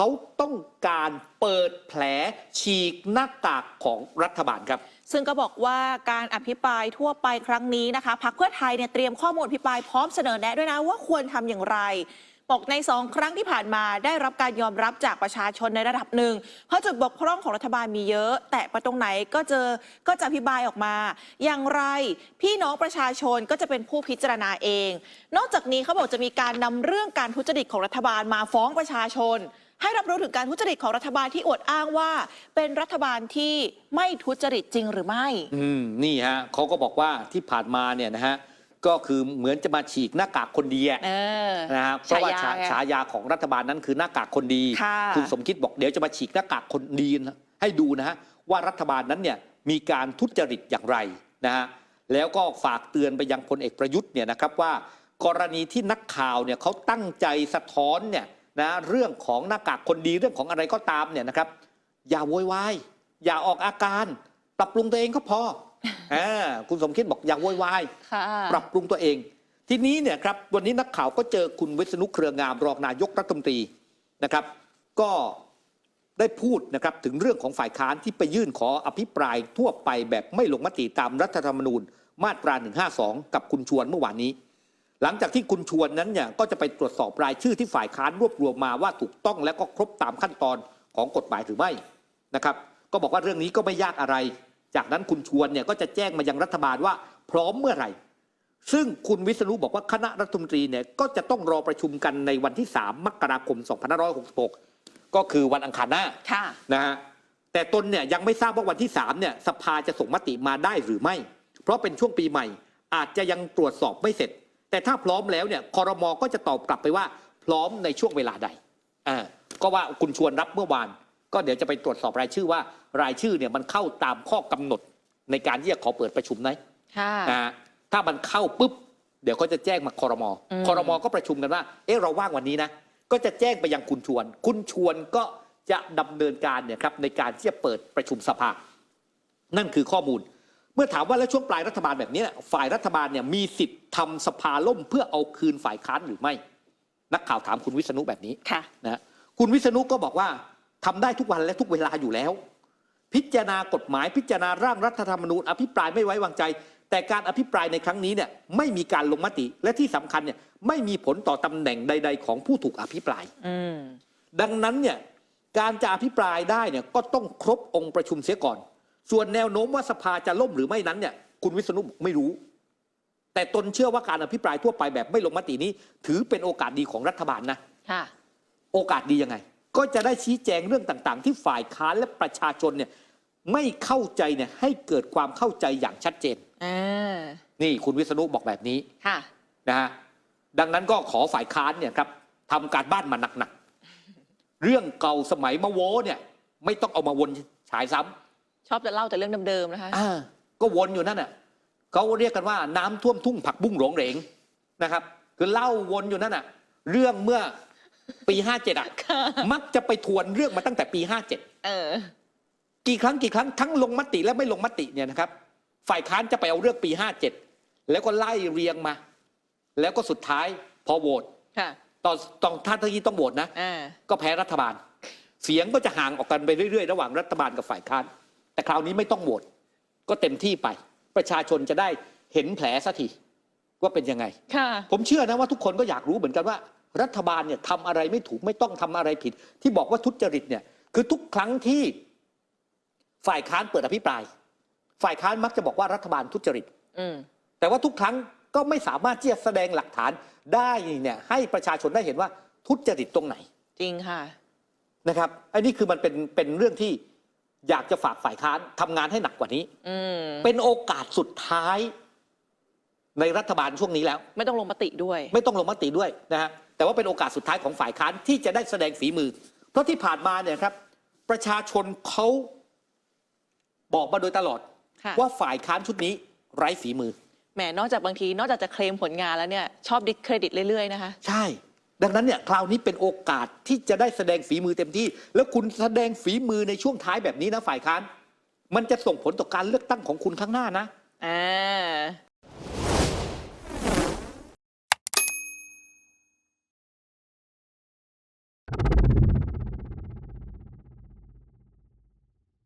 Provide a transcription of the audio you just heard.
เขาต้องการเปิดแผลฉีกหน้ากากของรัฐบาลครับ ซึ่งก็บอกว่าการอภิปรายทั่วไปครั้งนี้นะคะพักเพื่อไทยเนี่ยเตรียมข้อมูลอภิปรายพร้อมเสนอแนะด้วยนะว่าควรทำอย่างไรบอกในสองครั้งที่ผ่านมาได้รับการยอมรับจากประชาชนในระดับหนึ่ง เพราะจุดบกพร่องของรัฐบาลมีเยอะ แต่ไปตรงไหนก็เจอก็จะอธิบายออกมา อย่างไรพี่น้องประชาชนก็จะเป็นผู้พิจารณาเอง นอกจากนี้เขาบอกจะมีการนำเรื่องการทุจริตของรัฐบาลมาฟ้องประชาชน ให้รับรู้ถึงการทุจริตของรัฐบาลที่อวดอ้างว่า เป็นรัฐบาลที่ไม่ทุจริตจริงหรือไม่อืมนี่ฮะเขาก็บอกว่าที่ผ่านมาเนี่ยนะฮะก็คือเหมือนจะมาฉีกหน้ากากคนดีอะเออ นะครับเพราะว่าฉาฉายาไงฉายาของรัฐบาลนั้นคือหน้ากากคนดีค่ะ ณสมคิดบอกเดี๋ยวจะมาฉีกหน้ากากคนดีนะให้ดูนะฮะว่ารัฐบาลนั้นเนี่ยมีการทุจริตอย่างไรนะฮะแล้วก็ฝากเตือนไปยังพลเอกประยุทธ์เนี่ยนะครับว่า กรณีที่นักข่าวเนี่ยเขาตั้งใจสะท้อนเนี่ย นะเรื่องของหน้ากากคนดีเรื่องของอะไรก็ตามเนี่ยนะครับ อย่าโวยวายอย่าออกอาการ ปรับปรุงตัวเองก็พออ่าคุณสมคิดบอกอย่าโวยวายค่ะปรับปรุงตัวเอง ทีนี้เนี่ยครับวันนี้นักข่าวก็เจอคุณวิษณุเครืองามรองนายกรัฐมนตรีนะครับ ก็ได้พูดนะครับถึงเรื่องของฝ่ายค้านที่ไปยื่นขออภิปรายทั่วไปแบบไม่ลงมติตามรัฐธรรมนูญมาตรา 152 กับคุณชวนเมื่อวานนี้ หลังจากที่คุณชวนนั้นเนี่ยก็จะไปตรวจสอบรายชื่อที่ฝ่ายค้านรวบรวมมาว่าถูกต้องและก็ครบตามขั้นตอนของกฎหมายหรือไม่นะครับ ก็บอกว่าเรื่องนี้ก็ไม่ยากอะไร จากนั้นคุณชวนเนี่ยก็จะแจ้งมายังรัฐบาลว่าพร้อมเมื่อไหร่ ซึ่งคุณวิษณุบอกว่าคณะรัฐมนตรีเนี่ยก็จะต้องรอประชุมกันในวันที่ 3 มกราคม 2566 ก็คือวันอังคารหน้าค่ะนะฮะแต่ตนเนี่ยยังไม่ทราบว่าวันที่3เนี่ยสภาจะส่งมติมาได้หรือไม่ เพราะเป็นช่วงปีใหม่ อาจจะยังตรวจสอบไม่เสร็จ แต่ถ้าพร้อมแล้วเนี่ยคอรมอก็จะตอบกลับไปว่า พร้อมในช่วงเวลาใดอ่าก็ว่าคุณชวนรับเมื่อวาน ก็เดี๋ยวจะไปตรวจสอบรายชื่อว่า รายชื่อเนี่ยมันเข้าตามข้อกำหนดในการที่จะขอเปิดประชุมไหมค่ะนะฮะถ้ามันเข้าปุ๊บเดี๋ยวเขาจะแจ้งมาคอรมออืมคอรมอก็ประชุมกันว่า เอ๊ะเราว่างวันนี้นะ ก็จะแจ้งไปยังคุณชวน คุณชวนก็จะดำเนินการเนี่ยครับในการที่จะเปิดประชุมสภา นั่นคือข้อมูลเมื่อถามว่าแล้วช่วงปลายรัฐบาลแบบนี้เนี่ยฝ่ายรัฐบาลเนี่ยมีสิทธิ์ทำสภาล่มเพื่อเอาคืนฝ่ายค้านหรือไม่ นักข่าวถามคุณวิษณุแบบนี้ค่ะนะฮะคุณวิษณุก็บอกว่าทำได้ทุกวันและทุกเวลาอยู่แล้ว พิจารณากฎหมายพิจารณาร่างรัฐธรรมนูญอภิปรายไม่ไว้วางใจ แต่การอภิปรายในครั้งนี้เนี่ยไม่มีการลงมติและที่สำคัญเนี่ยไม่มีผลต่อตำแหน่งใด ๆ ของผู้ถูกอภิปรายอืมดังนั้นเนี่ยการจะอภิปรายได้เนี่ยก็ต้องครบองค์ประชุมเสียก่อน ส่วนแนวโน้มว่าสภาจะล่มหรือไม่นั้นเนี่ยคุณวิษณุบอกไม่รู้ แต่ตนเชื่อว่าการอภิปรายทั่วไปแบบไม่ลงมตินี้ ถือเป็นโอกาสดีของรัฐบาลนะค่ะโอกาสดียังไง ก็จะได้ชี้แจงเรื่องต่างๆ ที่ฝ่ายค้านและประชาชนเนี่ยไม่เข้าใจเนี่ยให้เกิดความเข้าใจอย่างชัดเจนอ่านี่คุณวิษณุบอกแบบนี้ค่ะนะฮะดังนั้นก็ขอฝ่ายค้านเนี่ยครับทำการบ้านมาหนักๆเรื่องเก่าสมัยมะโวเนี่ย ไม่ต้องเอามาวนฉายซ้ำ ชอบจะเล่าแต่เรื่องเดิมๆนะคะ อ่าก็วนอยู่นั่นน่ะเขาเรียกกันว่าน้ำท่วมทุ่งผักบุ้งหลงเหรงนะครับ คือเล่าวนอยู่นั่นน่ะ เรื่องเมื่อปี57อะ ค่ะ มักจะไปทวนเรื่องมาตั้งแต่ปี57เออ กี่ครั้งกี่ครั้งทั้งลงมติและไม่ลงมติเนี่ยนะครับ ฝ่ายค้านจะไปเอาเรื่องปี 57 แล้วก็ไล่เรียงมา แล้วก็สุดท้ายพอโหวตค่ะตอนตอนท่านที่ต้องโหวตนะ อ่า ก็แพ้รัฐบาล เสียงก็จะห่างออกกันไปเรื่อยๆ ระหว่างรัฐบาลกับฝ่ายค้าน แต่คราวนี้ไม่ต้องโหวตก็เต็มที่ไป ประชาชนจะได้เห็นแผลสักทีว่าเป็นยังไงค่ะผมเชื่อนะว่าทุกคนก็อยากรู้เหมือนกันว่า รัฐบาลเนี่ยทำอะไรไม่ถูกไม่ต้องทำอะไรผิด ที่บอกว่าทุจริตเนี่ย คือทุกครั้งที่ฝ่ายค้านเปิดอภิปราย ฝ่ายค้านมักจะบอกว่ารัฐบาลทุจริตอืมแต่ว่าทุกครั้งก็ไม่สามารถที่จะแสดงหลักฐานได้เนี่ยให้ประชาชนได้เห็นว่าทุจริตตรงไหน จริงค่ะนะครับอันนี้คือมันเป็นเป็นเรื่องที่ อยากจะฝากฝ่ายค้านทำงานให้หนักกว่านี้ อืมเป็นโอกาสสุดท้าย ในรัฐบาลช่วงนี้แล้ว ไม่ต้องลงมติด้วย ไม่ต้องลงมติด้วยนะฮะแต่ว่าเป็นโอกาสสุดท้ายของฝ่ายค้านที่จะได้แสดงฝีมือ เพราะที่ผ่านมาเนี่ยครับ ประชาชนเขาบอกมาโดยตลอด ค่ะ ว่าฝ่ายค้านชุดนี้ไร้ฝีมือ แหมนอกจากบางที นอกจากจะเคลมผลงานแล้วเนี่ย ชอบดิสเครดิตเรื่อยๆนะคะ ใช่ ดังนั้นเนี่ยคราวนี้เป็นโอกาสที่จะได้แสดงฝีมือเต็มที่ แล้วคุณแสดงฝีมือในช่วงท้ายแบบนี้นะฝ่ายค้าน มันจะส่งผลต่อการเลือกตั้งของคุณข้างหน้านะอ่า